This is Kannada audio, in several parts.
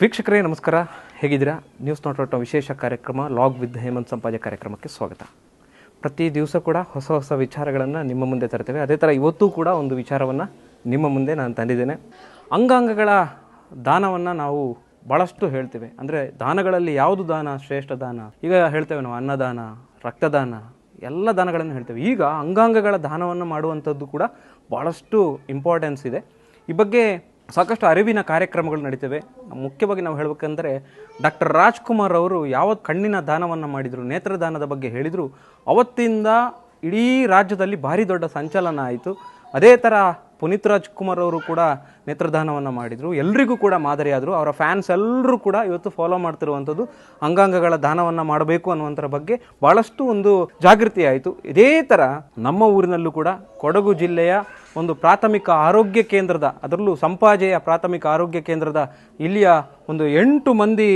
ವೀಕ್ಷಕರೇ, ನಮಸ್ಕಾರ. ಹೇಗಿದ್ದೀರಾ? ನ್ಯೂಸ್ ನಾಟ್ ವಿಶೇಷ ಕಾರ್ಯಕ್ರಮ ಲಾಗ್ ವಿತ್ ಹೇಮಂತ್ ಸಂಪಾಜೆ ಕಾರ್ಯಕ್ರಮಕ್ಕೆ ಸ್ವಾಗತ. ಪ್ರತಿ ದಿವಸ ಕೂಡ ಹೊಸ ಹೊಸ ವಿಚಾರಗಳನ್ನು ನಿಮ್ಮ ಮುಂದೆ ತರ್ತೇವೆ ಅದೇ ಥರ ಇವತ್ತೂ ಕೂಡ ಒಂದು ವಿಚಾರವನ್ನು ನಿಮ್ಮ ಮುಂದೆ ನಾನು ತಂದಿದ್ದೇನೆ. ಅಂಗಾಂಗಗಳ ದಾನವನ್ನು ನಾವು ಭಾಳಷ್ಟು ಹೇಳ್ತೇವೆ. ಅಂದರೆ ದಾನಗಳಲ್ಲಿ ಯಾವುದು ದಾನ? ಶ್ರೇಷ್ಠ ದಾನ? ಈಗ ಹೇಳ್ತೇವೆ ನಾವು ಅನ್ನದಾನ, ರಕ್ತದಾನ, ಎಲ್ಲ ದಾನಗಳನ್ನು ಹೇಳ್ತೇವೆ. ಈಗ ಅಂಗಾಂಗಗಳ ದಾನವನ್ನು ಮಾಡುವಂಥದ್ದು ಕೂಡ ಭಾಳಷ್ಟು ಇಂಪಾರ್ಟೆನ್ಸ್ ಇದೆ. ಈ ಬಗ್ಗೆ ಸಾಕಷ್ಟು ಅರಿವಿನ ಕಾರ್ಯಕ್ರಮಗಳು ನಡೀತವೆ. ಮುಖ್ಯವಾಗಿ ನಾವು ಹೇಳಬೇಕಂದ್ರೆ ಡಾಕ್ಟರ್ ರಾಜ್ಕುಮಾರ್ ಅವರು ಯಾವ ಕಣ್ಣಿನ ದಾನವನ್ನು ಮಾಡಿದರು, ನೇತ್ರದಾನದ ಬಗ್ಗೆ ಹೇಳಿದರು, ಅವತ್ತಿಂದ ಇಡೀ ರಾಜ್ಯದಲ್ಲಿ ಭಾರಿ ದೊಡ್ಡ ಸಂಚಲನ ಆಯಿತು. ಅದೇ ಥರ ಪುನೀತ್ ರಾಜ್ಕುಮಾರ್ ಅವರು ಕೂಡ ನೇತ್ರದಾನವನ್ನು ಮಾಡಿದರು. ಎಲ್ರಿಗೂ ಕೂಡ ಮಾದರಿಯಾದರು. ಅವರ ಫ್ಯಾನ್ಸ್ ಎಲ್ಲರೂ ಕೂಡ ಇವತ್ತು ಫಾಲೋ ಮಾಡ್ತಿರುವಂಥದ್ದು ಅಂಗಾಂಗಗಳ ದಾನವನ್ನು ಮಾಡಬೇಕು ಅನ್ನುವಂಥರ ಬಗ್ಗೆ ಭಾಳಷ್ಟು ಒಂದು ಜಾಗೃತಿ ಆಯಿತು. ಇದೇ ಥರ ನಮ್ಮ ಊರಿನಲ್ಲೂ ಕೂಡ ಕೊಡಗು ಜಿಲ್ಲೆಯ ಒಂದು ಪ್ರಾಥಮಿಕ ಆರೋಗ್ಯ ಕೇಂದ್ರದ ಅದರಲ್ಲೂ ಸಂಪಾಜೆಯ ಪ್ರಾಥಮಿಕ ಆರೋಗ್ಯ ಕೇಂದ್ರದ ಇಲ್ಲಿಯ ಒಂದು ಎಂಟು ಮಂದಿ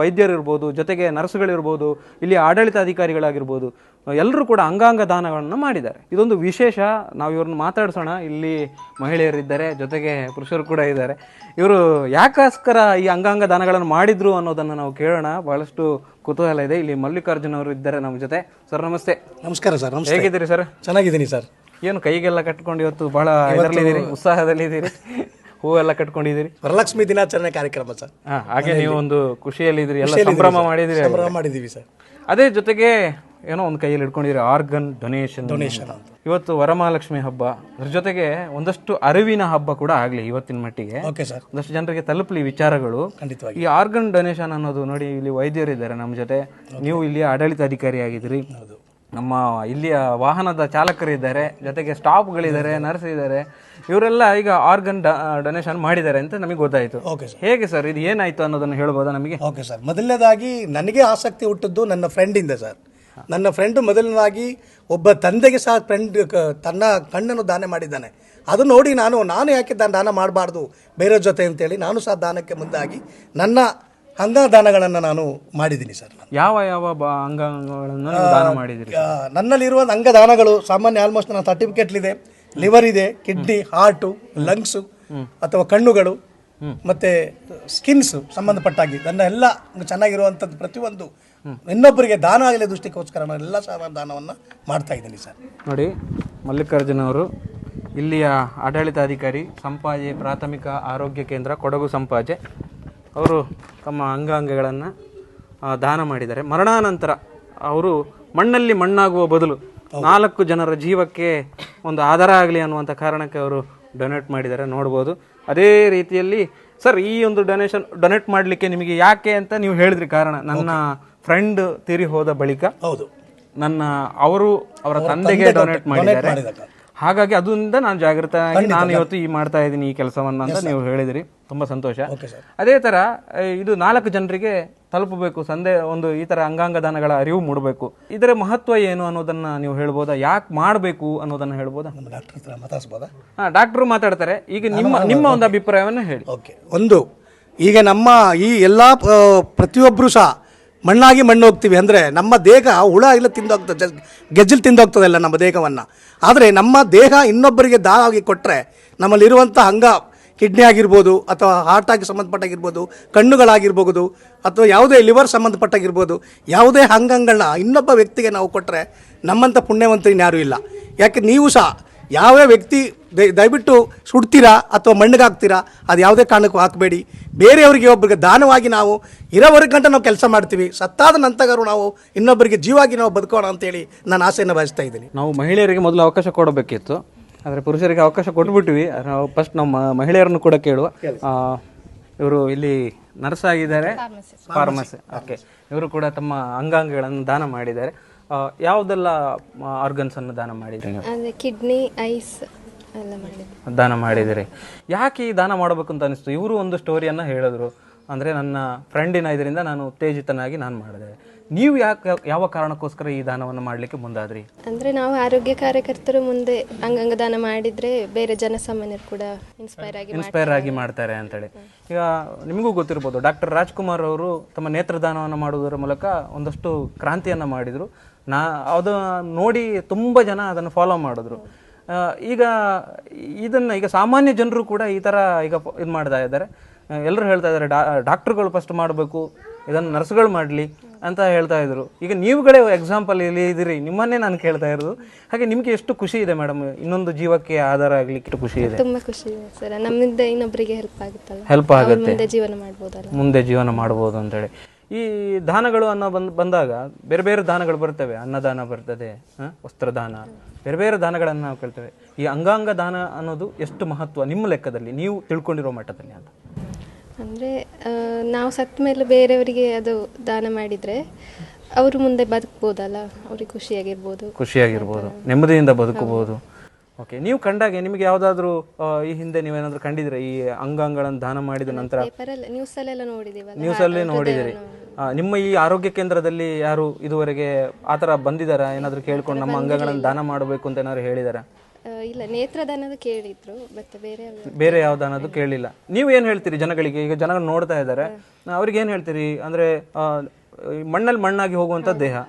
ವೈದ್ಯರು ವೈದ್ಯರಿರ್ಬೋದು ಜೊತೆಗೆ ನರ್ಸ್ಗಳಿರ್ಬೋದು ಇಲ್ಲಿಯ ಆಡಳಿತಾಧಿಕಾರಿಗಳಾಗಿರ್ಬೋದು ಎಲ್ಲರೂ ಕೂಡ ಅಂಗಾಂಗ ದಾನಗಳನ್ನು ಮಾಡಿದ್ದಾರೆ. ಇದೊಂದು ವಿಶೇಷ ನಾವು ಇವ್ರನ್ನ ಮಾತಾಡ್ಸೋಣ. ಇಲ್ಲಿ ಮಹಿಳೆಯರಿದ್ದಾರೆ ಜೊತೆಗೆ ಪುರುಷರು ಕೂಡ ಇದ್ದಾರೆ. ಇವರು ಯಾಕೋಸ್ಕರ ಈ ಅಂಗಾಂಗ ದಾನಗಳನ್ನು ಮಾಡಿದ್ರು ಅನ್ನೋದನ್ನು ನಾವು ಕೇಳೋಣ. ಬಹಳಷ್ಟು ಕುತೂಹಲ ಇದೆ. ಇಲ್ಲಿ ಮಲ್ಲಿಕಾರ್ಜುನ ಅವರು ಇದ್ದಾರೆ ನಮ್ಮ ಜೊತೆ. ಸರ್ ನಮಸ್ತೆ. ನಮಸ್ಕಾರ ಸರ್ ಹೇಗಿದ್ದೀರಿ ಸರ್? ಚೆನ್ನಾಗಿದ್ದೀನಿ ಸರ್. ಏನು ಕೈಗೆಲ್ಲ ಕಟ್ಕೊಂಡು ಇವತ್ತು ಬಹಳ ಇದರಲ್ಲಿದ್ದೀರಿ ಉತ್ಸಾಹದಲ್ಲಿದ್ದೀರಿ. ಹೂವೆಲ್ಲ ಕಟ್ಕೊಂಡಿದ್ದೀರಿ. ವರಲಕ್ಷ್ಮಿ ದಿನಾಚರಣೆ ಕಾರ್ಯಕ್ರಮ ಸರ್. ಹಾ ಹಾಗೆ ನೀವು ಒಂದು ಖುಷಿಯಲ್ಲಿದ್ದೀರಿ ಎಲ್ಲ ಸಂಭ್ರಮ ಮಾಡಿದಿರಿ ಸಂಭ್ರಮ ಮಾಡಿದ್ದೀವಿ ಸರ್. ಅದೇ ಜೊತೆಗೆ ಏನೋ ಒಂದು ಕೈಯಲ್ಲಿ ಇಟ್ಕೊಂಡಿದ್ದೀರಿ ಆರ್ಗನ್ ಡೊನೇಷನ್. ಡೊನೇಷನ್ ಅಂತ. ಇವತ್ತು ವರಮಹಾಲಕ್ಷ್ಮಿ ಹಬ್ಬ. ಅದ್ರ ಜೊತೆಗೆ ಒಂದಷ್ಟು ಅರಿವಿನ ಹಬ್ಬ ಕೂಡ ಆಗಲಿ ಇವತ್ತಿನ ಮಟ್ಟಿಗೆ. Okay sir. ಒಂದಷ್ಟು ಜನರಿಗೆ ತಲುಪಲಿ ವಿಚಾರಗಳು. ಖಂಡಿತವಾಗಿ. ಈ ಆರ್ಗನ್ ಡೊನೇಷನ್ ಅನ್ನೋದು ನೋಡಿ ಇಲ್ಲಿ ವೈದ್ಯರಿದ್ದಾರೆ ನಮ್ಮ ಜೊತೆ. ನೀವು ಇಲ್ಲಿ ಆಡಳಿತಾಧಿಕಾರಿ ಆಗಿದ್ದೀರಿ ನಮ್ಮ ಇಲ್ಲಿಯ ವಾಹನದ ಚಾಲಕರಿದ್ದಾರೆ ಜೊತೆಗೆ ಸ್ಟಾಫ್ಗಳಿದ್ದಾರೆ ನರ್ಸ್ ಇದ್ದಾರೆ. ಇವರೆಲ್ಲ ಈಗ ಆರ್ಗನ್ ಡೊನೇಷನ್ ಮಾಡಿದ್ದಾರೆ ಅಂತ ನಮಗೆ ಗೊತ್ತಾಯಿತು. ಓಕೆ ಸರ್ ಹೇಗೆ ಸರ್ ಇದು ಏನಾಯ್ತು ಅನ್ನೋದನ್ನು ಹೇಳ್ಬೋದಾ ನಮಗೆ? ಓಕೆ ಸರ್ ಮೊದಲನೇದಾಗಿ ನನಗೆ ಆಸಕ್ತಿ ಹುಟ್ಟಿದ್ದು ನನ್ನ ಫ್ರೆಂಡಿಂದ ಸರ್ ನನ್ನ ಫ್ರೆಂಡು ಮೊದಲನೇದಾಗಿ ಒಬ್ಬ ತಂದೆಗೆ ಸಹ ಫ್ರೆಂಡ್ ತನ್ನ ಕಣ್ಣನ್ನು ದಾನ ಮಾಡಿದ್ದಾನೆ. ಅದು ನೋಡಿ ನಾನು ನಾನು ಯಾಕೆ ದಾನ ದಾನ ಮಾಡಬಾರ್ದು? ಬೇರೆ ಜೊತೆ ಅಂತೇಳಿ ನಾನು ಸಹ ದಾನಕ್ಕೆ ಮುಂದಾಗಿ ನನ್ನ ಅಂಗ ದಾನಗಳನ್ನು ನಾನು ಮಾಡಿದ್ದೀನಿ ಸರ್ ನಾನು. ಯಾವ ಯಾವ ಬ- ಅಂಗಾಂಗಗಳನ್ನು ನೀವು ದಾನ ಮಾಡಿದಿರಿ ಆ, ನನ್ನಲ್ಲಿರುವ ಅಂಗದಾನಗಳು ಸಾಮಾನ್ಯ ಆಲ್ಮೋಸ್ಟ್ ನನ್ನ ಸರ್ಟಿಫಿಕೇಟ್ಲಿದೆ ಲಿವರ್ ಇದೆ ಕಿಡ್ನಿ ಹಾರ್ಟು ಲಂಗ್ಸು ಅಥವಾ ಕಣ್ಣುಗಳು ಮತ್ತೆ ಸ್ಕಿನ್ಸ್ ಸಂಬಂಧಪಟ್ಟಾಗಿ. ನನ್ನ ಎಲ್ಲ ಚೆನ್ನಾಗಿರುವಂಥದ್ದು ಪ್ರತಿಯೊಂದು ಇನ್ನೊಬ್ಬರಿಗೆ ದಾನ ಆಗಲಿ ದೃಷ್ಟಿಕೋಸ್ಕರ ನಾನು ಎಲ್ಲ ಸಹ ದಾನವನ್ನು ಮಾಡ್ತಾ ಇದ್ದೀನಿ ಸರ್. ನೋಡಿ ಮಲ್ಲಿಕಾರ್ಜುನ ಅವರು ಇಲ್ಲಿಯ ಆಡಳಿತಾಧಿಕಾರಿ ಸಂಪಾಜೆ ಪ್ರಾಥಮಿಕ ಆರೋಗ್ಯ ಕೇಂದ್ರ ಕೊಡಗು ಸಂಪಾಜೆ ಅವರು ತಮ್ಮ ಅಂಗಾಂಗಗಳನ್ನು ದಾನ ಮಾಡಿದ್ದಾರೆ. ಮರಣಾನಂತರ ಅವರು ಮಣ್ಣಲ್ಲಿ ಮಣ್ಣಾಗುವ ಬದಲು ನಾಲ್ಕು ಜನರ ಜೀವಕ್ಕೆ ಒಂದು ಆಧಾರ ಆಗಲಿ ಅನ್ನುವಂಥ ಕಾರಣಕ್ಕೆ ಅವರು ಡೊನೇಟ್ ಮಾಡಿದ್ದಾರೆ. ನೋಡ್ಬೋದು. ಅದೇ ರೀತಿಯಲ್ಲಿ ಸರ್ ಈ ಒಂದು ಡೊನೇಷನ್ ಡೊನೇಟ್ ಮಾಡಲಿಕ್ಕೆ ನಿಮಗೆ ಯಾಕೆ ಅಂತ ನೀವು ಹೇಳಿದ್ರಿ ಕಾರಣ. ನನ್ನ ಫ್ರೆಂಡ್ ತೀರಿ ಹೋದ ಬಳಿಕ ಹೌದು. ನನ್ನ ಅವರು ಅವರ ತಂದೆಗೆ ಡೊನೇಟ್ ಮಾಡಿದ್ದಾರೆ. ಹಾಗಾಗಿ ಅದರಿಂದ ನಾನು ಜಾಗೃತ ಆಗಿ ನಾನು ಇವತ್ತು ಈ ಮಾಡ್ತಾ ಇದ್ದೀನಿ ಈ ಕೆಲಸವನ್ನು ಅಂತ ನೀವು ಹೇಳಿದಿರಿ. ತುಂಬಾ ಸಂತೋಷ. ಅದೇ ತರ ಇದು ನಾಲ್ಕು ಜನರಿಗೆ ತಲುಪಬೇಕು ಸಂದೇ ಒಂದು ಈ ತರ ಅಂಗಾಂಗ ದಾನಗಳ ಅರಿವು ಮೂಡಬೇಕು. ಇದರ ಮಹತ್ವ ಏನು ಅನ್ನೋದನ್ನ ನೀವು ಹೇಳ್ಬೋದಾ? ಯಾಕೆ ಮಾಡಬೇಕು ಅನ್ನೋದನ್ನ ಹೇಳ್ಬೋದಾ? ಡಾಕ್ಟರ್ ಮಾತಾಡ್ಸ್ಬೋದಾ? ಹಾ ಡಾಕ್ಟ್ರು ಮಾತಾಡ್ತಾರೆ. ಈಗ ನಿಮ್ಮ ನಿಮ್ಮ ಒಂದು ಅಭಿಪ್ರಾಯವನ್ನು ಹೇಳಿ. ಓಕೆ ಒಂದು ಈಗ ನಮ್ಮ ಈ ಎಲ್ಲ ಪ್ರತಿಯೊಬ್ಬರು ಸಹ ಮಣ್ಣಾಗಿ ಮಣ್ಣು ಹೋಗ್ತೀವಿ ಅಂದರೆ ನಮ್ಮ ದೇಹ ಹುಳ ಇಲ್ಲ ತಿಂದೋಗ್ತದೆ ಜ- ಗೆಜ್ಜಲು ತಿಂದೋಗ್ತದಲ್ಲ ನಮ್ಮ ದೇಹವನ್ನು. ಆದರೆ ನಮ್ಮ ದೇಹ ಇನ್ನೊಬ್ಬರಿಗೆ ದಾಹ ಆಗಿ ಕೊಟ್ಟರೆ ನಮ್ಮಲ್ಲಿರುವಂಥ ಅಂಗ ಕಿಡ್ನಿ ಆಗಿರ್ಬೋದು ಅಥವಾ ಹಾರ್ಟಾಗಿ ಸಂಬಂಧಪಟ್ಟಾಗಿರ್ಬೋದು, ಕಣ್ಣುಗಳಾಗಿರ್ಬೋದು ಅಥವಾ ಯಾವುದೇ ಲಿವರ್ ಸಂಬಂಧಪಟ್ಟಾಗಿರ್ಬೋದು, ಯಾವುದೇ ಅಂಗಗಳನ್ನ ಇನ್ನೊಬ್ಬ ವ್ಯಕ್ತಿಗೆ ನಾವು ಕೊಟ್ಟರೆ ನಮ್ಮಂಥ ಪುಣ್ಯವಂತ ಯಾರೂ ಇಲ್ಲ. ಯಾಕೆ, ನೀವು ಸಹ ಯಾವ ವ್ಯಕ್ತಿ ದಯ- ದಯವಿಟ್ಟು ಸುಡ್ತೀರಾ ಅಥವಾ ಮಣ್ಣಿಗೆ ಹಾಕ್ತೀರಾ ಅದು ಯಾವುದೇ ಕಾರಣಕ್ಕೂ ಹಾಕಬೇಡಿ. ಬೇರೆಯವರಿಗೆ ಒಬ್ಬರಿಗೆ ದಾನವಾಗಿ ನಾವು ಇರೋವರೆಗೆ ಗಂಟೆ ನಾವು ಕೆಲಸ ಮಾಡ್ತೀವಿ ಸತ್ತಾದ ನಂತರ ನಾವು ಇನ್ನೊಬ್ಬರಿಗೆ ಜೀವಾಗಿ ನಾವು ಬದುಕೋಣ ಅಂತೇಳಿ ನಾನು ಆಸೆಯನ್ನು ಬಯಸ್ತಾ ಇದ್ದೀನಿ. ನಾವು ಮಹಿಳೆಯರಿಗೆ ಮೊದಲು ಅವಕಾಶ ಕೊಡಬೇಕಿತ್ತು. ಆದರೆ ಪುರುಷರಿಗೆ ಅವಕಾಶ ಕೊಟ್ಬಿಟ್ವಿ. ನಾವು ಫಸ್ಟ್ ನಮ್ಮ ಮಹಿಳೆಯರನ್ನು ಕೂಡ ಕೇಳುವ. ಇವರು ಇಲ್ಲಿ ನರ್ಸ್ ಆಗಿದ್ದಾರೆ. ಫಾರ್ಮಸಿ ಓಕೆ ಇವರು ಕೂಡ ತಮ್ಮ ಅಂಗಾಂಗಗಳನ್ನು ದಾನ ಮಾಡಿದ್ದಾರೆ. ಯಾವುದೆಲ್ಲ ಆರ್ಗನ್ಸ್ ಅನ್ನು ದಾನ ಮಾಡಿದ್ರಿ ನೀವು? ಕಿಡ್ನಿ ಐಸ್ ಎಲ್ಲ ಮಾಡಿದ್ವಿ. ದಾನ ಮಾಡಿದಿರಿ. ಯಾಕೆ ಈ ದಾನ ಮಾಡಬೇಕು ಅಂತ ಅನಿಸ್ತು? ಇವರು ಒಂದು ಸ್ಟೋರಿಯನ್ನು ಹೇಳಿದ್ರು. ಅಂದರೆ ನನ್ನ ಫ್ರೆಂಡಿನ ಇದರಿಂದ ನಾನು ಉತ್ತೇಜಿತನಾಗಿ ನಾನು ಮಾಡಿದೆ. ನೀವು ಯಾಕೆ ಯಾವ ಕಾರಣಕ್ಕೋಸ್ಕರ ಈ ದಾನವನ್ನು ಮಾಡಲಿಕ್ಕೆ ಮುಂದಾದ್ರಿ? ಅಂದ್ರೆ ನಾವು ಆರೋಗ್ಯ ಕಾರ್ಯಕರ್ತರು ಮುಂದೆ ಅಂಗಾಂಗ ದಾನ ಮಾಡಿದ್ರೆ ಬೇರೆ ಜನಸಾಮಾನ್ಯರು ಕೂಡ ಇನ್ಸ್ಪೈರ್ ಆಗಿ ಇನ್ಸ್ಪೈರ್ ಆಗಿ ಮಾಡ್ತಾರೆ ಅಂತೇಳಿ. ಈಗ ನಿಮಗೂ ಗೊತ್ತಿರ್ಬೋದು ಡಾಕ್ಟರ್ ರಾಜ್ಕುಮಾರ್ ಅವರು ತಮ್ಮ ನೇತ್ರದಾನವನ್ನು ಮಾಡುವುದರ ಮೂಲಕ ಒಂದಷ್ಟು ಕ್ರಾಂತಿಯನ್ನು ಮಾಡಿದರು. ನಾ ಅದು ನೋಡಿ ತುಂಬ ಜನ ಅದನ್ನು ಫಾಲೋ ಮಾಡಿದ್ರು. ಈಗ ಇದನ್ನು ಈಗ ಸಾಮಾನ್ಯ ಜನರು ಕೂಡ ಈ ಥರ ಈಗ ಇದು ಮಾಡ್ತಾ ಇದ್ದಾರೆ. ಎಲ್ಲರೂ ಹೇಳ್ತಾ ಇದ್ದಾರೆ ಡಾ ಡಾಕ್ಟ್ರುಗಳು ಫಸ್ಟ್ ಮಾಡಬೇಕು ಇದನ್ನು ನರ್ಸ್ಗಳು ಮಾಡಲಿ ಅಂತ ಹೇಳ್ತಾ ಇದ್ರು. ಈಗ ನೀವುಗಳೇ ಎಕ್ಸಾಂಪಲ್ ಇಲ್ಲಿ ಇದ್ದೀರಿ ನಿಮ್ಮನ್ನೇ ನಾನು ಕೇಳ್ತಾ ಇರೋದು. ಹಾಗೆ ನಿಮಗೆ ಎಷ್ಟು ಖುಷಿ ಇದೆ ಮೇಡಮ್? ಇನ್ನೊಂದು ಜೀವಕ್ಕೆ ಆಧಾರ ಆಗ್ಲಿಕ್ಕೆ ಎಷ್ಟು ಖುಷಿ ಇದೆ? ತುಂಬಾ ಖುಷಿ ಇದೆ ಸರ್. ನಮ್ಮಿಂದ ಇನ್ನೊಬ್ಬರಿಗೆ ಹೆಲ್ಪ್ ಆಗುತ್ತಲ್ಲ. ಹೆಲ್ಪ್ ಆಗುತ್ತೆ. ಮುಂದೆ ಜೀವನ ಮಾಡ್ಬೋದು ಮುಂದೆ ಜೀವನ ಮಾಡ್ಬೋದು ಅಂತೇಳಿ. ಈ ದಾನಗಳು ಅನ್ನೋ ಬಂದ್ ಬಂದಾಗ ಬೇರೆ ಬೇರೆ ದಾನಗಳು ಬರ್ತವೆ. ಅನ್ನದಾನ ಬರ್ತದೆ? ವಸ್ತ್ರದಾನ. ಬೇರೆ ಬೇರೆ ದಾನಗಳನ್ನು ನಾವು ಕೇಳ್ತೇವೆ. ಈ ಅಂಗಾಂಗ ದಾನ ಅನ್ನೋದು ಎಷ್ಟು ಮಹತ್ವ ನಿಮ್ಮ ಲೆಕ್ಕದಲ್ಲಿ? ನೀವು ತಿಳ್ಕೊಂಡಿರೋ ಮಟ್ಟದಲ್ಲಿ ಅಂತ. ಅಂದರೆ ನಾವು ಸತ್ತ ಮೇಲೆ ಬೇರೆಯವರಿಗೆ ಅದು ದಾನ ಮಾಡಿದರೆ ಅವರು ಮುಂದೆ ಬದುಕ್ಬೋದಲ್ಲ? ಅವ್ರಿಗೆ ಖುಷಿಯಾಗಿರ್ಬೋದು. ಖುಷಿಯಾಗಿರ್ಬೋದು. ನೆಮ್ಮದಿಯಿಂದ ಬದುಕಬಹುದು. ಓಕೆ ನೀವು ಕಂಡಾಗೆ ನಿಮಗೆ ಯಾವುದಾದ್ರೂ ಈ ಹಿಂದೆ ನೀವೇನಾದ್ರೂ ಕಂಡಿದ್ರೆ ಈ ಅಂಗಾಂಗಗಳನ್ನು ದಾನ ಮಾಡಿದ ನಂತರ? ನ್ಯೂಸ್ ಅಲ್ಲಿ ನೋಡಿದೀವಲ್ಲ ನ್ಯೂಸಲ್ಲಿ ನೋಡಿದಿರಿ ನಿಮ್ಮ ಈ ಆರೋಗ್ಯ ಕೇಂದ್ರದಲ್ಲಿ ಯಾರು ಇದುವರೆಗೆ ಆತರ ಬಂದಿದಾರ ಏನಾದರೂ ಕೇಳ್ಕೊಂಡು ನಮ್ಮ ಅಂಗಗಳನ್ನು ದಾನ ಮಾಡಬೇಕು ಅಂತ ಏನಾದ್ರು ಹೇಳಿದಾರ? ಇಲ್ಲ ನೇತ್ರದಾನದ ಕೇಳಿದ್ರು ಮತ್ತೆ ಬೇರೆ ಬೇರೆ ಯಾವ್ದಾನದು ಕೇಳಿಲ್ಲ. ನೀವು ಏನ್ ಹೇಳ್ತೀರಿ ಜನಗಳಿಗೆ? ಈಗ ಜನಗಳು ನೋಡ್ತಾ ಇದ್ದಾರೆ. ಅವ್ರಿಗೆ ಏನ್ ಹೇಳ್ತೀರಿ? ಅಂದರೆ ಮಣ್ಣಲ್ಲಿ ಮಣ್ಣಾಗಿ ಹೋಗುವಂಥ ದೇಹ.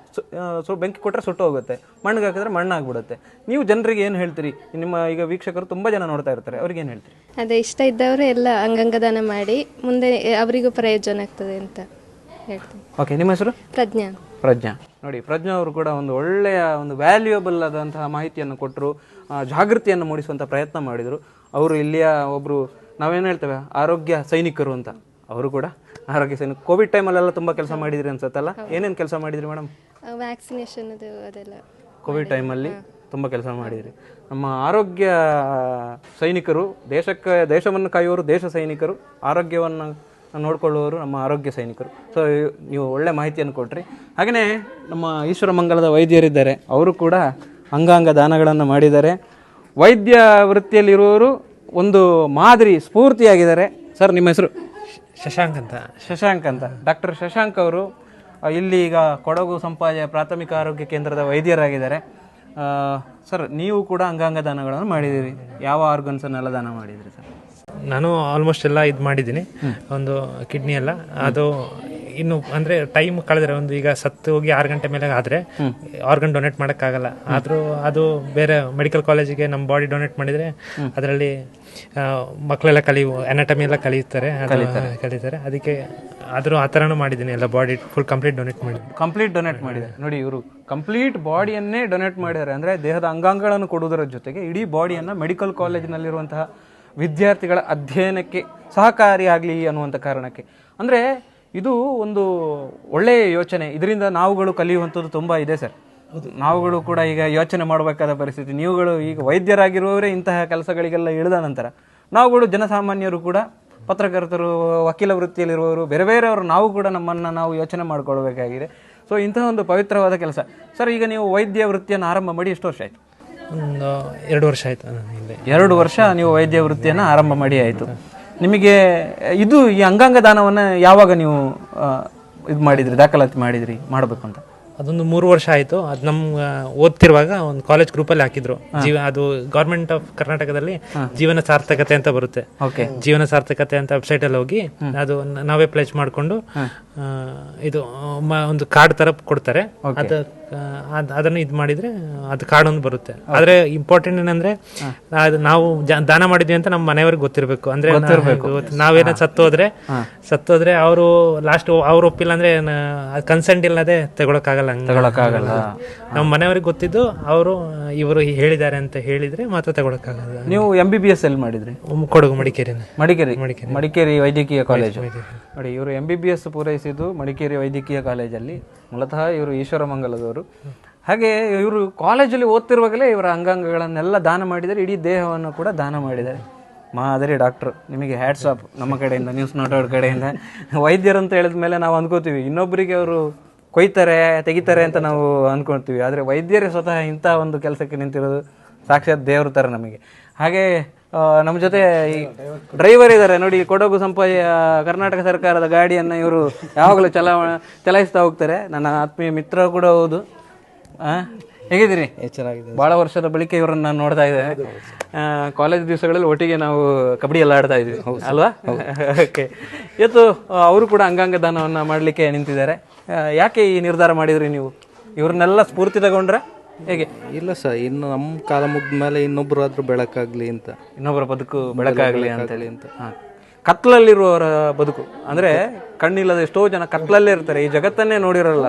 ಸು- ಬೆಂಕಿ ಕೊಟ್ಟರೆ ಸುಟ್ಟು ಹೋಗುತ್ತೆ. ಮಣ್ಣಿಗೆ ಹಾಕಿದ್ರೆ ಮಣ್ಣಾಗ್ಬಿಡುತ್ತೆ. ನೀವು ಜನರಿಗೆ ಏನು ಹೇಳ್ತೀರಿ? ನಿಮ್ಮ ಈಗ ವೀಕ್ಷಕರು ತುಂಬ ಜನ ನೋಡ್ತಾ ಇರ್ತಾರೆ. ಅವ್ರಿಗೆ ಏನು ಹೇಳ್ತೀರಿ? ಅದೇ ಇಷ್ಟ ಇದ್ದವರು ಎಲ್ಲ ಅಂಗಾಂಗದಾನ ಮಾಡಿ ಮುಂದೆ ಅವರಿಗೂ ಪ್ರಯೋಜನ ಆಗ್ತದೆ ಅಂತ ಹೇಳ್ತೀನಿ. ಓಕೆ ನಿಮ್ಮ ಹೆಸರು? ಪ್ರಜ್ಞಾ. ಪ್ರಜ್ಞಾ. ನೋಡಿ ಪ್ರಜ್ಞಾ ಅವರು ಕೂಡ ಒಂದು ಒಳ್ಳೆಯ ಒಂದು ವ್ಯಾಲ್ಯೂಯಬಲ್ ಆದಂತಹ ಮಾಹಿತಿಯನ್ನು ಕೊಟ್ಟರು ಜಾಗೃತಿಯನ್ನು ಮೂಡಿಸುವಂಥ ಪ್ರಯತ್ನ ಮಾಡಿದರು. ಅವರು ಇಲ್ಲಿಯ ಒಬ್ಬರು ನಾವೇನು ಹೇಳ್ತೇವೆ? ಆರೋಗ್ಯ ಸೈನಿಕರು ಅಂತ. ಅವರು ಕೂಡ ಆರೋಗ್ಯ ಸೇನೆ. ಕೋವಿಡ್ ಟೈಮಲ್ಲೆಲ್ಲ ತುಂಬ ಕೆಲಸ ಮಾಡಿದ್ರಿ ಅನ್ಸುತ್ತಲ್ಲ? ಏನೇನು ಕೆಲಸ ಮಾಡಿದ್ರಿ ಮೇಡಮ್ ವ್ಯಾಕ್ಸಿನೇಷನ್ ಅದು ಅದೆಲ್ಲ ಕೋವಿಡ್ ಟೈಮಲ್ಲಿ ತುಂಬ ಕೆಲಸ ಮಾಡಿದ್ರಿ. ನಮ್ಮ ಆರೋಗ್ಯ ಸೈನಿಕರು ದೇಶಕ್ಕೆ ದೇಶವನ್ನು ಕಾಯುವವರು ದೇಶ ಸೈನಿಕರು ಆರೋಗ್ಯವನ್ನು ನೋಡಿಕೊಳ್ಳುವವರು ನಮ್ಮ ಆರೋಗ್ಯ ಸೈನಿಕರು. ಸೊ ನೀವು ಒಳ್ಳೆ ಮಾಹಿತಿಯನ್ನು ಕೊಟ್ರಿ. ಹಾಗೆಯೇ ನಮ್ಮ ಈಶ್ವರ ಮಂಗಲದ ವೈದ್ಯರಿದ್ದಾರೆ. ಅವರು ಕೂಡ ಅಂಗಾಂಗ ದಾನಗಳನ್ನು ಮಾಡಿದ್ದಾರೆ. ವೈದ್ಯ ವೃತ್ತಿಯಲ್ಲಿರುವವರು ಒಂದು ಮಾದರಿ ಸ್ಫೂರ್ತಿಯಾಗಿದ್ದಾರೆ. ಸರ್ ನಿಮ್ಮ ಹೆಸರು? ಶಶಾಂಕ್ ಅಂತ. ಶಶಾಂಕ್ ಅಂತ. ಡಾಕ್ಟರ್ ಶಶಾಂಕ್ ಅವರು ಇಲ್ಲಿ ಈಗ ಕೊಡಗು ಸಂಪಾಜ ಪ್ರಾಥಮಿಕ ಆರೋಗ್ಯ ಕೇಂದ್ರದ ವೈದ್ಯರಾಗಿದ್ದಾರೆ. ಸರ್ ನೀವು ಕೂಡ ಅಂಗಾಂಗ ದಾನಗಳನ್ನು ಮಾಡಿದ್ದೀರಿ. ಯಾವ ಆರ್ಗನ್ಸನ್ನೆಲ್ಲ ದಾನ ಮಾಡಿದ್ರಿ ಸರ್? ನಾನು ಆಲ್ಮೋಸ್ಟ್ ಎಲ್ಲ ಇದು ಮಾಡಿದ್ದೀನಿ. ಒಂದು ಕಿಡ್ನಿ ಎಲ್ಲ ಅದು ಇನ್ನು ಅಂದ್ರೆ ಟೈಮ್ ಕಳೆದ್ರೆ ಒಂದು ಈಗ ಸತ್ತು ಹೋಗಿ ಆರು ಗಂಟೆ ಮೇಲೆ ಆದ್ರೆ ಆರ್ಗನ್ ಡೊನೇಟ್ ಮಾಡೋಕ್ಕಾಗಲ್ಲ. ಆದರೂ ಅದು ಬೇರೆ ಮೆಡಿಕಲ್ ಕಾಲೇಜಿಗೆ ನಮ್ಮ ಬಾಡಿ ಡೊನೇಟ್ ಮಾಡಿದ್ರೆ ಅದರಲ್ಲಿ ಮಕ್ಕಳೆಲ್ಲ ಕಲಿಯು ಅನಾಟಮಿ ಎಲ್ಲ ಕಲಿಯುತ್ತಾರೆ. ಕಲಿತಾರೆ. ಅದಕ್ಕೆ ಆದರೂ ಆ ಥರನೂ ಮಾಡಿದ್ದೀನಿ. ಎಲ್ಲ ಬಾಡಿ ಫುಲ್ ಕಂಪ್ಲೀಟ್ ಡೊನೇಟ್ ಮಾಡಿ ಕಂಪ್ಲೀಟ್ ಡೊನೇಟ್ ಮಾಡಿದ್ದಾರೆ. ನೋಡಿ ಇವರು ಕಂಪ್ಲೀಟ್ ಬಾಡಿಯನ್ನೇ ಡೊನೇಟ್ ಮಾಡಿದ್ದಾರೆ. ಅಂದರೆ ದೇಹದ ಅಂಗಾಂಗಗಳನ್ನು ಕೊಡುವುದರ ಜೊತೆಗೆ ಇಡೀ ಬಾಡಿಯನ್ನು ಮೆಡಿಕಲ್ ಕಾಲೇಜಿನಲ್ಲಿರುವಂತಹ ವಿದ್ಯಾರ್ಥಿಗಳ ಅಧ್ಯಯನಕ್ಕೆ ಸಹಕಾರಿಯಾಗಲಿ ಅನ್ನುವಂಥ ಕಾರಣಕ್ಕೆ. ಅಂದರೆ ಇದು ಒಂದು ಒಳ್ಳೆಯ ಯೋಚನೆ. ಇದರಿಂದ ನಾವುಗಳು ಕಲಿಯುವಂಥದ್ದು ತುಂಬ ಇದೆ ಸರ್. ನಾವುಗಳು ಕೂಡ ಈಗ ಯೋಚನೆ ಮಾಡಬೇಕಾದ ಪರಿಸ್ಥಿತಿ. ನೀವುಗಳು ಈಗ ವೈದ್ಯರಾಗಿರುವವರೇ ಇಂತಹ ಕೆಲಸಗಳಿಗೆಲ್ಲ ಇಳಿದ ನಂತರ ನಾವುಗಳು ಜನಸಾಮಾನ್ಯರು ಕೂಡ ಪತ್ರಕರ್ತರು ವಕೀಲ ವೃತ್ತಿಯಲ್ಲಿರುವವರು ಬೇರೆ ಬೇರೆಯವರು ನಾವು ಕೂಡ ನಮ್ಮನ್ನು ನಾವು ಯೋಚನೆ ಮಾಡಿಕೊಳ್ಬೇಕಾಗಿದೆ. ಸೊ ಇಂತಹ ಒಂದು ಪವಿತ್ರವಾದ ಕೆಲಸ. ಸರ್ ಈಗ ನೀವು ವೈದ್ಯ ವೃತ್ತಿಯನ್ನು ಆರಂಭ ಮಾಡಿ ಎಷ್ಟು ವರ್ಷ ಆಯಿತು? ಒಂದು ಎರಡು ವರ್ಷ ಆಯಿತು. ಎರಡು ವರ್ಷ ನೀವು ವೈದ್ಯ ವೃತ್ತಿಯನ್ನು ಆರಂಭ ಮಾಡಿ ಆಯಿತು. ನಿಮಗೆ ಇದು ಈ ಅಂಗಾಂಗ ದಾನವನ್ನು ಯಾವಾಗ ನೀವು ಇದು ಮಾಡಿದ್ರಿ ದಾಖಲಾತಿ ಮಾಡಿದ್ರಿ ಮಾಡಬೇಕು ಅಂತ? ಅದೊಂದು ಮೂರು ವರ್ಷ ಆಯಿತು. ಅದು ನಮ್ಮ ಓದ್ತಿರುವಾಗ ಒಂದು ಕಾಲೇಜ್ ಗ್ರೂಪಲ್ಲಿ ಹಾಕಿದ್ರು. ಜೀವ ಅದು ಗೌರ್ಮೆಂಟ್ ಆಫ್ ಕರ್ನಾಟಕದಲ್ಲಿ ಜೀವನ ಸಾರ್ಥಕತೆ ಅಂತ ಬರುತ್ತೆ. ಓಕೆ. ಜೀವನ ಸಾರ್ಥಕತೆ ಅಂತ ವೆಬ್ಸೈಟ್ ಅಲ್ಲಿ ಹೋಗಿ ಅದು ನಾವೇ ಪ್ಲೇಸ್ ಮಾಡಿಕೊಂಡು ಇದು ಒಂದು ಕಾರ್ಡ್ ತರ ಕೊಡ್ತಾರೆ. ಅದ ಅದ್- ಅದನ್ನು ಇದು ಮಾಡಿದ್ರೆ ಅದು ಕಾರ್ಡ್ ಒಂದು ಬರುತ್ತೆ. ಆದ್ರೆ ಇಂಪಾರ್ಟೆಂಟ್ ಏನಂದ್ರೆ ಅದು ನಾವು ಜ- ದಾನ ಮಾಡಿದ್ವಿ ಅಂತ ನಮ್ಮ ಮನೆಯವ್ರಿಗೆ ಗೊತ್ತಿರಬೇಕು. ಅಂದ್ರೆ ಗೊತ್ತಿರಬೇಕು. ನಾವೇನ ಸತ್ತೋದ್ರೆ ಸತ್ತೋದ್ರೆ ಅವರು ಲಾಸ್ಟ್ ಅವ್ರು ಒಪ್ಪಿಲ್ಲ ಅಂದ್ರೆ ಕನ್ಸೆಂಟ್ ಇಲ್ಲದೆ ತಗೊಳಕ್ಕಾಗಲ್ಲ ಹಂಗೆ. ತಗೊಳಕ್ಕಾಗಲ್ಲ. ನಮ್ಮ ಮನೆಯವ್ರಿಗೆ ಗೊತ್ತಿದ್ದು ಅವರು ಇವರು ಹೇಳಿದ್ದಾರೆ ಅಂತ ಹೇಳಿದ್ರೆ ಮಾತ್ರ ತಗೊಳಕ್ಕಾಗಲ್ಲ. ನೀವು ಎಂ ಬಿ ಬಿ ಎಸ್ ಎಲ್ಲಿ ಮಾಡಿದ್ರಿ? ಕೊಡಗು ಮಡಿಕೇರಿ ಮಡಿಕೇರಿ. ಮಡಿಕೇರಿ. ಮಡಿಕೇರಿ ವೈದ್ಯಕೀಯ ಕಾಲೇಜು. ನೋಡಿ ಇವರು ಎಂ ಬಿ ಬಿ ಎಸ್ ಪೂರೈಸಿದ್ದು ಮಡಿಕೇರಿ ವೈದ್ಯಕೀಯ ಕಾಲೇಜಲ್ಲಿ. ಮೂಲತಃ ಇವರು ಈಶ್ವರ ಮಂಗಲದವರು ಹಾಗೆ ಇವರು ಕಾಲೇಜಲ್ಲಿ ಓದ್ತಿರುವಾಗಲೇ ಇವರ ಅಂಗಾಂಗಗಳನ್ನೆಲ್ಲ ದಾನ ಮಾಡಿದರೆ ಇಡೀ ದೇಹವನ್ನು ಕೂಡ ದಾನ ಮಾಡಿದ್ದಾರೆ. ಮಾದರಿ ಡಾಕ್ಟ್ರು, ನಿಮಗೆ ಹ್ಯಾಟ್ಸ್ ಆಫ್ ನಮ್ಮ ಕಡೆಯಿಂದ ನ್ಯೂಸ್ ನೋಟೋಡ್ ಕಡೆಯಿಂದ. ವೈದ್ಯರು ಅಂತ ಹೇಳಿದ ಮೇಲೆ ನಾವು ಅಂದ್ಕೋತೀವಿ ಇನ್ನೊಬ್ಬರಿಗೆ ಅವರು ಕೊಯ್ತಾರೆ, ತೆಗಿತಾರೆ ಅಂತ ನಾವು ಅಂದ್ಕೊಳ್ತೀವಿ. ಆದರೆ ವೈದ್ಯರೇ ಸ್ವತಃ ಇಂಥ ಒಂದು ಕೆಲಸಕ್ಕೆ ನಿಂತಿರೋದು ಸಾಕ್ಷಾತ್ ದೇವ್ರ ಥರ ನಮಗೆ. ಹಾಗೆ ನಮ್ಮ ಜೊತೆ ಈ ಡ್ರೈವರ್ ಇದ್ದಾರೆ ನೋಡಿ ಕೊಡಗು ಸಂಪಾಯ ಕರ್ನಾಟಕ ಸರ್ಕಾರದ ಗಾಡಿಯನ್ನು ಇವರು ಯಾವಾಗಲೂ ಚಲಾವ ಚಲಾಯಿಸ್ತಾ ಹೋಗ್ತಾರೆ. ನನ್ನ ಆತ್ಮೀಯ ಮಿತ್ರ ಕೂಡ ಹೌದು. ಹಾಂ ಹೇಗಿದ್ದೀರಿ? ಚೆನ್ನಾಗಿದೆ. ಭಾಳ ವರ್ಷದ ಬಳಿಕ ಇವರನ್ನು ನಾನು ನೋಡ್ತಾ ಇದ್ದೇನೆ ಕಾಲೇಜ್ ದಿವಸಗಳಲ್ಲಿ ಒಟ್ಟಿಗೆ ನಾವು ಕಬಡ್ಡಿ ಎಲ್ಲ ಆಡ್ತಾ ಇದ್ವಿ. ಅಲ್ವಾ? ಓಕೆ. ಇವತ್ತು ಅವರು ಕೂಡ ಅಂಗಾಂಗ ದಾನವನ್ನು ಮಾಡಲಿಕ್ಕೆ ನಿಂತಿದ್ದಾರೆ. ಯಾಕೆ ಈ ನಿರ್ಧಾರ ಮಾಡಿದ್ರಿ ನೀವು? ಇವ್ರನ್ನೆಲ್ಲ ಸ್ಫೂರ್ತಿ ತಗೊಂಡ್ರೆ? ಹೇಗೆ? ಇಲ್ಲ ಸರ್ ಇನ್ನು ನಮ್ಮ ಕಾಲ ಮುಗಿದ ಮೇಲೆ ಇನ್ನೊಬ್ರು ಆದ್ರೂ ಬೆಳಕಾಗ್ಲಿ ಅಂತ. ಇನ್ನೊಬ್ಬರ ಬದುಕು ಬೆಳಕಾಗಲಿ ಅಂತೇಳಿ ಅಂತ. ಹಾಂ. ಕತ್ಲಲ್ಲಿರುವವರ ಬದುಕು. ಅಂದ್ರೆ ಕಣ್ಣಿಲ್ಲದ ಎಷ್ಟೋ ಜನ ಕತ್ಲಲ್ಲೇ ಇರ್ತಾರೆ. ಈ ಜಗತ್ತನ್ನೇ ನೋಡಿರಲ್ಲ.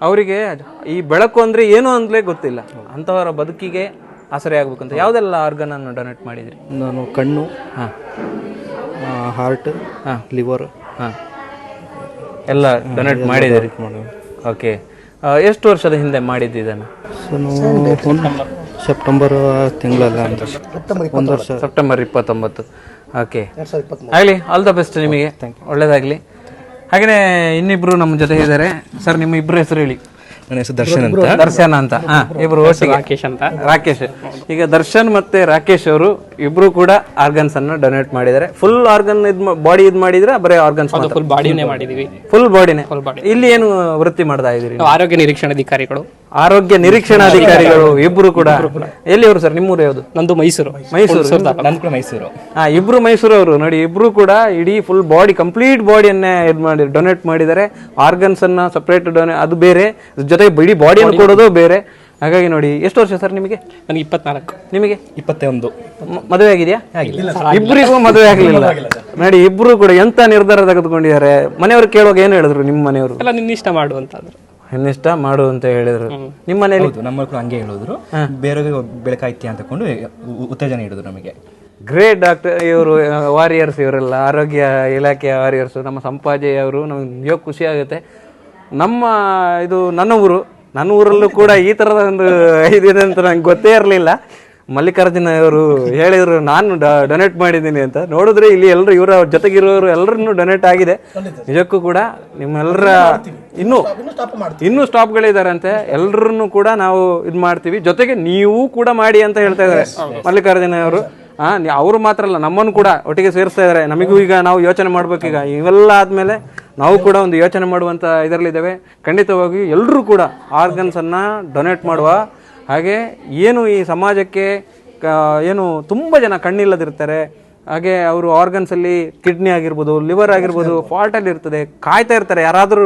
ಅವರಿಗೆ ಈ ಬೆಳಕು ಅಂದ್ರೆ ಏನು ಅಂತಲೇ ಗೊತ್ತಿಲ್ಲ. ಅಂತವರ ಬದುಕಿಗೆ ಆಸರೆ ಆಗ್ಬೇಕು ಅಂತ ಯಾವ್ದೆಲ್ಲ ಆರ್ಗನ್ ಅನ್ನು ಡೊನೇಟ್ ಮಾಡಿದ್ರಿ? ನಾನು ಕಣ್ಣು ಹಾಂ. ಹಾರ್ಟ್ ಹಾಂ. ಲಿವರ್ ಹಾಂ. ಎಲ್ಲ ಡೊನೇಟ್ ಮಾಡಿದ್ದೀರಿ. ಓಕೆ ಎಷ್ಟು ವರ್ಷದ ಹಿಂದೆ ಮಾಡಿದ್ದು ಇದನ್ನು? ಸೆಪ್ಟೆಂಬರ್ ತಿಂಗಳಲ್ಲ ಅಂತ. ಒಂದು ವರ್ಷ. ಸೆಪ್ಟೆಂಬರ್ ಇಪ್ಪತ್ತೊಂಬತ್ತು. ಓಕೆ ಆಗಲಿ ಆಲ್ ದ ಬೆಸ್ಟ್ ನಿಮಗೆ. ಒಳ್ಳೇದಾಗಲಿ. ಹಾಗೆಯೇ ಇನ್ನಿಬ್ಬರು ನಮ್ಮ ಜೊತೆ ಇದ್ದಾರೆ. ಸರ್ ನಿಮ್ಮ ಇಬ್ಬರ ಹೆಸರು ಹೇಳಿ. ನನ್ನ ಹೆಸರು ದರ್ಶನ್ ಅಂತ. ದರ್ಶನ್ ಅಂತ. ಹಾ ಇಬ್ರು ಒಟ್ಟಿಗೆ. ರಾಕೇಶ್ ಅಂತ. ರಾಕೇಶ್. ಈಗ ದರ್ಶನ್ ಮತ್ತೆ ರಾಕೇಶ್ ಅವರು ಇಬ್ರು ಕೂಡ ಆರ್ಗನ್ಸ್ ಅನ್ನು ಡೊನೇಟ್ ಮಾಡಿದ್ದಾರೆ. ಫುಲ್ ಆರ್ಗನ್ ಇದ್ ಬಾಡಿ ಇದ್ ಮಾಡಿದ್ರೆ ಬರೀ ಆರ್ಗನ್ಸ್ ಫುಲ್ ಬಾಡಿನೇ ಮಾಡಿದೀವಿ. ಫುಲ್ ಬಾಡಿನೇ ಇಲ್ಲಿ ಏನು ವೃತ್ತಿ ಮಾಡ್ತಾ ಇದೀರಿ ನಾವು ಆರೋಗ್ಯ ನಿರೀಕ್ಷಣಾಧಿಕಾರಿಗಳು. ಆರೋಗ್ಯ ನಿರೀಕ್ಷಣಾಧಿಕಾರಿಗಳು ಇಬ್ರು ಕೂಡ. ಎಲ್ಲಿಯವರು ಸರ್? ನಿಮ್ಮೂರು ಯಾವುದು? ನಂದು ಮೈಸೂರು. ಮೈಸೂರು. ನಂದು ಕೂಡ ಮೈಸೂರು. ಹಾ. ಇಬ್ರು ಅವರು ನೋಡಿ ಇಬ್ರು ಕೂಡ ಇಡೀ ಫುಲ್ ಬಾಡಿ ಕಂಪ್ಲೀಟ್ ಬಾಡಿಯನ್ನೇ ಇದು ಮಾಡಿ ಡೊನೇಟ್ ಮಾಡಿದ್ದಾರೆ. ಆರ್ಗನ್ಸ್ ಅನ್ನ ಸಪ್ರೇಟ್ ಡೊನೇ ಅದು ಬೇರೆ. ಜೊತೆಗೆ ಇಡೀ ಬಾಡಿಯನ್ನು ಕೊಡೋದು ಬೇರೆ. ಹಾಗಾಗಿ ನೋಡಿ ಎಷ್ಟು ವರ್ಷ ಸರ್ ನಿಮಗೆ? ನನಗೆ ಇಪ್ಪತ್ನಾಲ್ಕು. ನಿಮಗೆ? ಇಪ್ಪತ್ತೊಂದು. ಒಂದು ಮದುವೆ ಆಗಿದೆಯಾ? ಇಬ್ಬರಿಗೂ ಮದುವೆ ಆಗಲಿಲ್ಲ ನೋಡಿ ಇಬ್ರು ಕೂಡ ಎಂತ ನಿರ್ಧಾರ ತೆಗೆದುಕೊಂಡಿದ್ದಾರೆ? ಮನೆಯವರು ಕೇಳುವಾಗ ಏನು ಹೇಳಿದ್ರು ನಿಮ್ಮ ಮನೆಯವರು? ಎಲ್ಲ ನಿನ್ನಿಷ್ಟ ಮಾಡು ಅಂತಾದ್ರು ಇನ್ನಿಷ್ಟ ಮಾಡು ಅಂತ ಹೇಳಿದ್ರು. ನಿಮ್ಮ ಮನೆಯಲ್ಲಿ ಹೌದು ನಮ್ಮ ಮಕ್ಕಳು ಹಂಗೆ ಹೇಳಿದ್ರು. ಬೇರೆಯವ್ರಿಗೆ ಬೆಳಕಾಯ್ತಿ ಅಂತಕೊಂಡು ಉತ್ತೇಜನ ಹಿಡಿದ್ರು ನಮಗೆ. ಗ್ರೇಟ್ ಡಾಕ್ಟರ್ ಇವರು ವಾರಿಯರ್ಸ್ ಇವರೆಲ್ಲ. ಆರೋಗ್ಯ ಇಲಾಖೆಯ ವಾರಿಯರ್ಸ್ ನಮ್ಮ ಸಂಪಾಜಿ ಅವರು ನಮ್ಗೆ ನಿಜ ಖುಷಿ ಆಗುತ್ತೆ. ನಮ್ಮ ಇದು ನನ್ನ ಊರು ನನ್ನ ಊರಲ್ಲೂ ಕೂಡ ಈ ಥರದ ಒಂದು ಇದಿದೆ ಅಂತ ನಂಗೆ ಗೊತ್ತೇ ಇರಲಿಲ್ಲ. ಮಲ್ಲಿಕಾರ್ಜುನ ಅವರು ಹೇಳಿದ್ರು ನಾನು ಡೊನೇಟ್ ಮಾಡಿದ್ದೀನಿ ಅಂತ. ನೋಡಿದ್ರೆ ಇಲ್ಲಿ ಎಲ್ಲರೂ ಇವರ ಜೊತೆಗಿರೋರು ಎಲ್ಲರನ್ನು ಡೊನೇಟ್ ಆಗಿದೆ. ನಿಜಕ್ಕೂ ಕೂಡ ನಿಮ್ಮೆಲ್ಲರ ಇನ್ನೂ ಇನ್ನೂ ಸ್ಟಾಪ್ಗಳಿದಾರಂತೆ ಎಲ್ಲರನ್ನು ಕೂಡ ನಾವು ಇದು ಮಾಡ್ತೀವಿ. ಜೊತೆಗೆ ನೀವು ಕೂಡ ಮಾಡಿ ಅಂತ ಹೇಳ್ತಾ ಇದ್ದಾರೆ ಮಲ್ಲಿಕಾರ್ಜುನ ಅವರು ಆ ಅವರು ಮಾತ್ರ ಅಲ್ಲ ನಮ್ಮನ್ನು ಕೂಡ ಒಟ್ಟಿಗೆ ಸೇರಿಸ್ತಾ ಇದ್ದಾರೆ. ನಮಗೂ ಈಗ ನಾವು ಯೋಚನೆ ಮಾಡ್ಬೇಕೀಗ. ಇವೆಲ್ಲ ಆದ್ಮೇಲೆ ನಾವು ಕೂಡ ಒಂದು ಯೋಚನೆ ಮಾಡುವಂತ ಇದರಲ್ಲಿದ್ದೇವೆ. ಖಂಡಿತವಾಗಿ ಎಲ್ಲರೂ ಕೂಡ ಆರ್ಗನ್ಸ್ ಅನ್ನ ಡೊನೇಟ್ ಮಾಡುವ ಹಾಗೆ ಏನು ಈ ಸಮಾಜಕ್ಕೆ ಏನು ತುಂಬ ಜನ ಕಣ್ಣಿಲ್ಲದಿರ್ತಾರೆ. ಹಾಗೆ ಅವರು ಆರ್ಗನ್ಸ್ ಅಲ್ಲಿ ಕಿಡ್ನಿ ಆಗಿರ್ಬೋದು ಲಿವರ್ ಆಗಿರ್ಬೋದು ಫಾಲ್ಟ್ ಅಲ್ಲಿ ಇರ್ತದೆ. ಕಾಯ್ತಾ ಇರ್ತಾರೆ ಯಾರಾದರೂ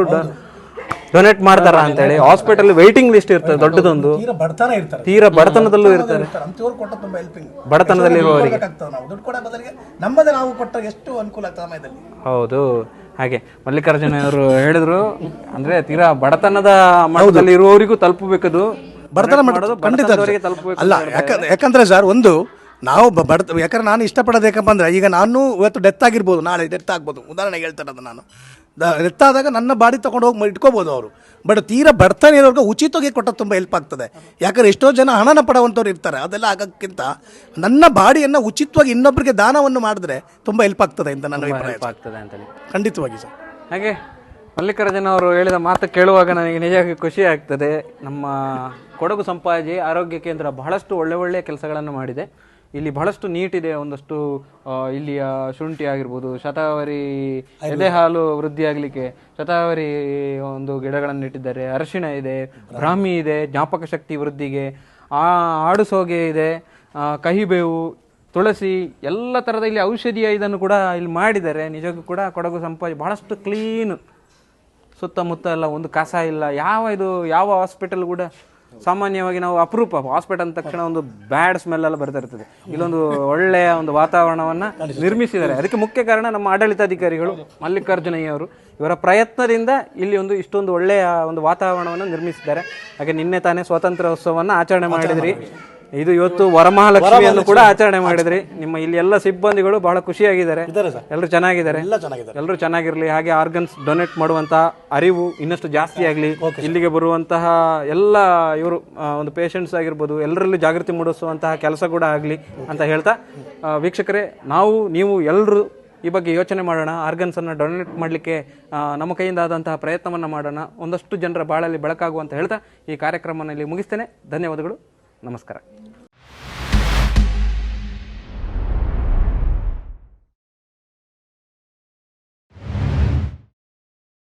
ಡೊನೇಟ್ ಮಾಡ್ತಾರ ಅಂತೇಳಿ. ಹಾಸ್ಪಿಟಲ್ ವೈಟಿಂಗ್ ಲಿಸ್ಟ್ ಇರ್ತದೆ ದೊಡ್ಡದೊಂದು. ತೀರಾ ಬಡತನದಲ್ಲೂ ಇರ್ತಾರೆ. ಬಡತನದಲ್ಲಿ ಹೌದು. ಹಾಗೆ ಮಲ್ಲಿಕಾರ್ಜುನ ಅವರು ಹೇಳಿದ್ರು ಅಂದ್ರೆ ತೀರಾ ಬಡತನದ ಮಟ್ಟದಲ್ಲಿ ಇರುವವರಿಗೂ ತಲುಪಬೇಕದು. ಬಡತನ ಮಾಡೋದು ಖಂಡಿತ ಅಲ್ಲ ಯಾಕಂದ್ರೆ ಯಾಕಂದ್ರೆ ಸರ್ ಒಂದು ನಾವು ಬರ್ತ ಯಾಕಂದ್ರೆ ನಾನು ಇಷ್ಟಪಡೋದು ಯಾಕಪ್ಪ ಅಂದ್ರೆ ಈಗ ನಾನು ಇವತ್ತು ಡೆತ್ ಆಗಿರ್ಬೋದು ನಾಳೆ ಡೆತ್ ಆಗ್ಬೋದು. ಉದಾಹರಣೆಗೆ ಹೇಳ್ತಾರೆ ಅದು ನಾನು. ಡೆತ್ ಆದಾಗ ನನ್ನ ಬಾಡಿ ತಗೊಂಡು ಹೋಗಿ ಇಟ್ಕೋಬೋದು ಅವರು. ಬಟ್ ತೀರಾ ಬಡತನ ಇರೋರ್ಗೆ ಉಚಿತವಾಗಿ ಕೊಟ್ಟ ತುಂಬ ಹೆಲ್ಪ್ ಆಗ್ತದೆ. ಯಾಕಂದ್ರೆ ಎಷ್ಟೋ ಜನ ಹಣನ ಪಡುವಂಥವ್ರು ಇರ್ತಾರೆ ಅದೆಲ್ಲ ಆಗೋಕ್ಕಿಂತ ನನ್ನ ಬಾಡಿಯನ್ನು ಉಚಿತವಾಗಿ ಇನ್ನೊಬ್ಬರಿಗೆ ದಾನವನ್ನು ಮಾಡಿದ್ರೆ ತುಂಬ ಹೆಲ್ಪ್ ಆಗ್ತದೆ ಅಂತ ನನ್ನ ಅಭಿಪ್ರಾಯ ಆಗ್ತದೆ ಅಂತೇಳಿ. ಖಂಡಿತವಾಗಿ ಸರ್. ಹಾಗೆ ಮಲ್ಲಿಕಾರ್ಜುನ ಅವರು ಹೇಳಿದ ಮಾತು ಕೇಳುವಾಗ ನನಗೆ ನಿಜವಾಗಿ ಖುಷಿ ಆಗ್ತದೆ. ನಮ್ಮ ಕೊಡಗು ಸಂಪಾಜಿ ಆರೋಗ್ಯ ಕೇಂದ್ರ ಬಹಳಷ್ಟು ಒಳ್ಳೆ ಒಳ್ಳೆಯ ಕೆಲಸಗಳನ್ನು ಮಾಡಿದೆ. ಇಲ್ಲಿ ಬಹಳಷ್ಟು ನೀಟಿದೆ ಒಂದಷ್ಟು ಇಲ್ಲಿಯ ಶುಂಠಿ ಆಗಿರ್ಬೋದು ಶತಾವರಿ ಎದೆ ಹಾಲು ವೃದ್ಧಿಯಾಗಲಿಕ್ಕೆ ಶತಾವರಿ ಒಂದು ಗಿಡಗಳನ್ನು ಇಟ್ಟಿದ್ದಾರೆ ಅರಶಿಣ ಇದೆ ಬ್ರಾಹ್ಮಿ ಇದೆ ಜ್ಞಾಪಕ ಶಕ್ತಿ ವೃದ್ಧಿಗೆ ಆ ಆಡುಸೋಗೆ ಇದೆ ಕಹಿಬೇವು ತುಳಸಿ ಎಲ್ಲ ಥರದ ಇಲ್ಲಿ ಔಷಧಿಯ ಇದನ್ನು ಕೂಡ ಇಲ್ಲಿ ಮಾಡಿದ್ದಾರೆ. ನಿಜಕ್ಕೂ ಕೂಡ ಕೊಡಗು ಸಂಪಾಜಿ ಬಹಳಷ್ಟು ಕ್ಲೀನ್ ಸುತ್ತಮುತ್ತ ಎಲ್ಲ ಒಂದು ಕಸ ಇಲ್ಲ. ಯಾವ ಇದು, ಯಾವ ಹಾಸ್ಪಿಟಲ್ ಕೂಡ ಸಾಮಾನ್ಯವಾಗಿ ನಾವು ಅಪರೂಪ ಹಾಸ್ಪಿಟಲ್ ಅಂದ ತಕ್ಷಣ ಒಂದು ಬ್ಯಾಡ್ ಸ್ಮೆಲ್ ಎಲ್ಲ ಬರ್ತಾ ಇರ್ತದೆ. ಇಲ್ಲೊಂದು ಒಳ್ಳೆಯ ಒಂದು ವಾತಾವರಣವನ್ನ ನಿರ್ಮಿಸಿದ್ದಾರೆ. ಅದಕ್ಕೆ ಮುಖ್ಯ ಕಾರಣ ನಮ್ಮ ಆಡಳಿತಾಧಿಕಾರಿಗಳು ಮಲ್ಲಿಕಾರ್ಜುನಯ್ಯ ಅವರು ಇವರ ಪ್ರಯತ್ನದಿಂದ ಇಲ್ಲಿ ಒಂದು ಇಷ್ಟೊಂದು ಒಳ್ಳೆಯ ಒಂದು ವಾತಾವರಣವನ್ನು ನಿರ್ಮಿಸಿದ್ದಾರೆ. ಹಾಗೆ ನಿನ್ನೆ ತಾನೇ ಸ್ವಾತಂತ್ರ್ಯೋತ್ಸವವನ್ನು ಆಚರಣೆ ಮಾಡಿದ್ರಿ. ಇದು ಇವತ್ತು ವರಮಹಾಲಕ್ಷ್ಮಿಯನ್ನು ಕೂಡ ಆಚರಣೆ ಮಾಡಿದ್ರಿ. ನಿಮ್ಮ ಇಲ್ಲಿ ಎಲ್ಲ ಸಿಬ್ಬಂದಿಗಳು ಬಹಳ ಖುಷಿಯಾಗಿದ್ದಾರೆ. ಎಲ್ಲರೂ ಚೆನ್ನಾಗಿದ್ದಾರೆ. ಎಲ್ಲರೂ ಚೆನ್ನಾಗಿರ್ಲಿ ಹಾಗೆ ಆರ್ಗನ್ಸ್ ಡೊನೇಟ್ ಮಾಡುವಂತಹ ಅರಿವು ಇನ್ನಷ್ಟು ಜಾಸ್ತಿ ಆಗಲಿ. ಇಲ್ಲಿಗೆ ಬರುವಂತಹ ಎಲ್ಲ ಇವರು ಒಂದು ಪೇಷಂಟ್ಸ್ ಆಗಿರ್ಬೋದು ಎಲ್ಲರಲ್ಲೂ ಜಾಗೃತಿ ಮೂಡಿಸುವಂತಹ ಕೆಲಸ ಕೂಡ ಆಗಲಿ ಅಂತ ಹೇಳ್ತಾ ವೀಕ್ಷಕರೇ ನಾವು ನೀವು ಎಲ್ಲರೂ ಈ ಬಗ್ಗೆ ಯೋಚನೆ ಮಾಡೋಣ ಆರ್ಗನ್ಸ್ ಅನ್ನು ಡೊನೇಟ್ ಮಾಡಲಿಕ್ಕೆ ನಮ್ಮ ಕೈಯಿಂದ ಆದಂತಹ ಪ್ರಯತ್ನವನ್ನು ಮಾಡೋಣ ಒಂದಷ್ಟು ಜನರ ಬಾಳಲ್ಲಿ ಬೆಳಕಾಗುವಂತ ಹೇಳ್ತಾ ಈ ಕಾರ್ಯಕ್ರಮನಲ್ಲಿ ಮುಗಿಸ್ತೇನೆ. ಧನ್ಯವಾದಗಳು. ನಮಸ್ಕಾರ